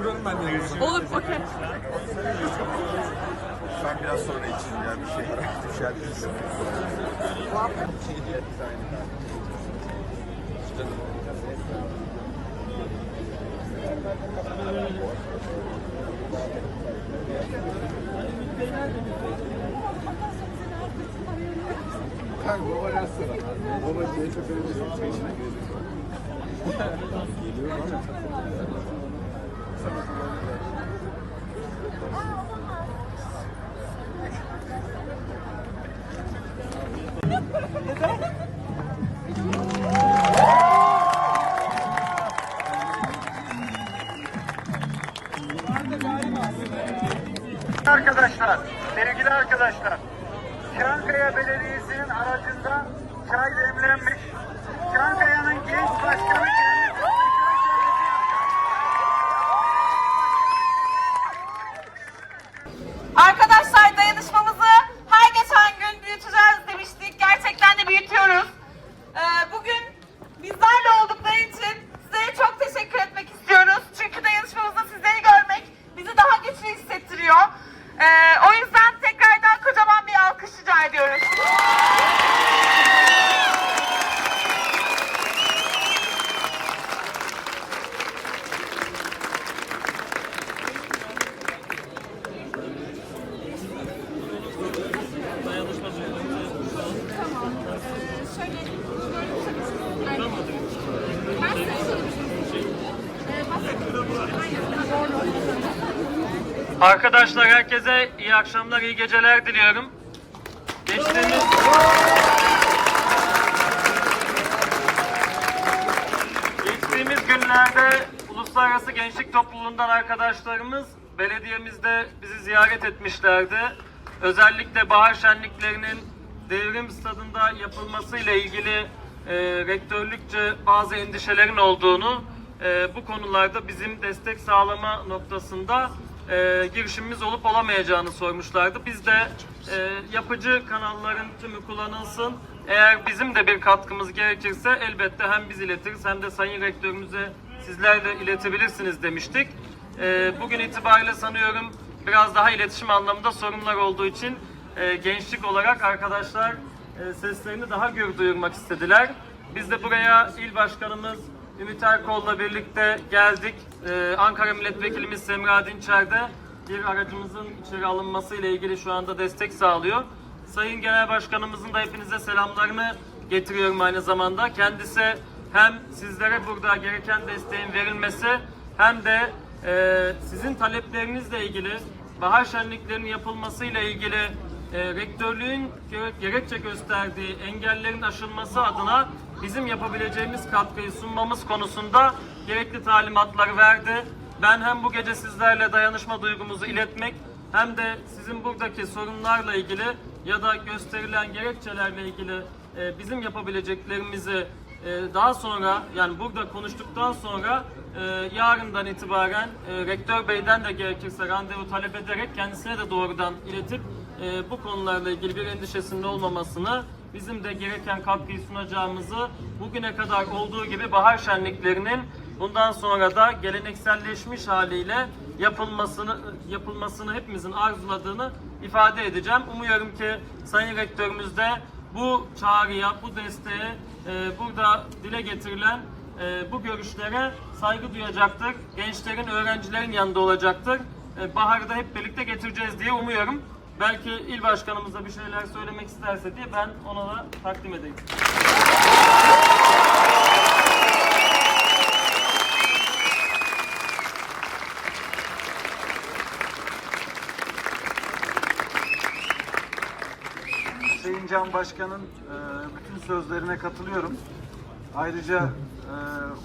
Buyurun ben de yazayım. Olur, okey. Ben biraz sonra için ya bir şey bir şey yapayım. Kanka baba nasıl? Baba CHP belediyesinin seçimine girecek. Geliyor bana. Arkadaşlar, Çankaya Belediyesi'nin aracında çay demlenmiş. Çankaya'nın genç başkanı Arkadaşlar herkese iyi akşamlar, iyi geceler diliyorum. Geçtiğimiz Geçtiğimiz günlerde Uluslararası Gençlik Topluluğundan arkadaşlarımız belediyemizde bizi ziyaret etmişlerdi. Özellikle bahar şenliklerinin devrim stadında yapılması ile ilgili e, rektörlükçe bazı endişelerin olduğunu, e, bu konularda bizim destek sağlama noktasında e, girişimimiz olup olamayacağını sormuşlardı. Biz de e, yapıcı kanalların tümü kullanılsın. Eğer bizim de bir katkımız gerekirse elbette hem biz iletiriz hem de Sayın Rektörümüze sizler de iletebilirsiniz demiştik. E, bugün itibariyle sanıyorum biraz daha iletişim anlamında sorunlar olduğu için e, gençlik olarak arkadaşlar e, seslerini daha gür duyurmak istediler. Biz de buraya il başkanımız Ümit Erkol'la birlikte geldik. Ee, Ankara Milletvekilimiz Semra Dinçer de bir aracımızın içeri alınması ile ilgili şu anda destek sağlıyor. Sayın Genel Başkanımızın da hepinize selamlarını getiriyorum aynı zamanda. Kendisi hem sizlere burada gereken desteğin verilmesi hem de e, sizin taleplerinizle ilgili bahar şenliklerinin yapılması ile ilgili e, rektörlüğün gere- gerekçe gösterdiği engellerin aşılması adına bizim yapabileceğimiz katkıyı sunmamız konusunda gerekli talimatları verdi. Ben hem bu gece sizlerle dayanışma duygumuzu iletmek hem de sizin buradaki sorunlarla ilgili ya da gösterilen gerekçelerle ilgili e, bizim yapabileceklerimizi e, daha sonra yani burada konuştuktan sonra e, yarından itibaren e, rektör beyden de gerekirse randevu talep ederek kendisine de doğrudan iletip e, bu konularla ilgili bir endişesinde olmamasını bizim de gereken katkıyı sunacağımızı bugüne kadar olduğu gibi bahar şenliklerinin bundan sonra da gelenekselleşmiş haliyle yapılmasını yapılmasını hepimizin arzuladığını ifade edeceğim. Umuyorum ki Sayın Rektörümüz de bu çağrıya, bu desteğe, e, burada dile getirilen e, bu görüşlere saygı duyacaktır. Gençlerin, öğrencilerin yanında olacaktır. Baharı da hep birlikte getireceğiz diye umuyorum. Belki il başkanımız bir şeyler söylemek isterse diye ben ona da takdim edeyim. Sayın Can Başkan'ın e, bütün sözlerine katılıyorum. Ayrıca e,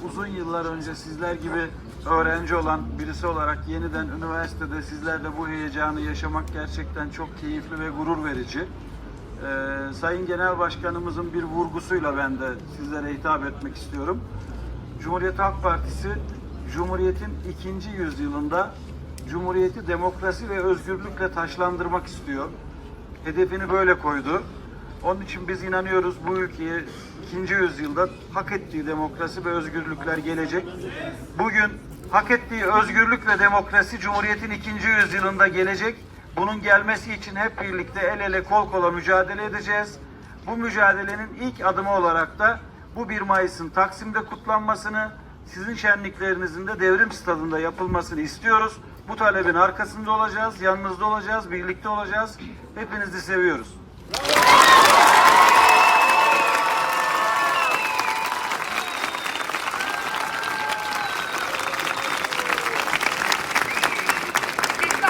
uzun yıllar önce sizler gibi öğrenci olan birisi olarak yeniden üniversitede sizlerle bu heyecanı yaşamak gerçekten çok keyifli ve gurur verici. E, Sayın Genel Başkanımızın bir vurgusuyla ben de sizlere hitap etmek istiyorum. Cumhuriyet Halk Partisi, Cumhuriyet'in ikinci yüzyılında Cumhuriyeti demokrasi ve özgürlükle taşlandırmak istiyor hedefini böyle koydu. Onun için biz inanıyoruz bu ülkeye ikinci yüzyılda hak ettiği demokrasi ve özgürlükler gelecek. Bugün hak ettiği özgürlük ve demokrasi Cumhuriyet'in ikinci yüzyılında gelecek. Bunun gelmesi için hep birlikte el ele kol kola mücadele edeceğiz. Bu mücadelenin ilk adımı olarak da bu 1 Mayıs'ın Taksim'de kutlanmasını, sizin şenliklerinizin de devrim stadında yapılmasını istiyoruz. Bu talebin arkasında olacağız, yanınızda olacağız, birlikte olacağız. Hepinizi seviyoruz.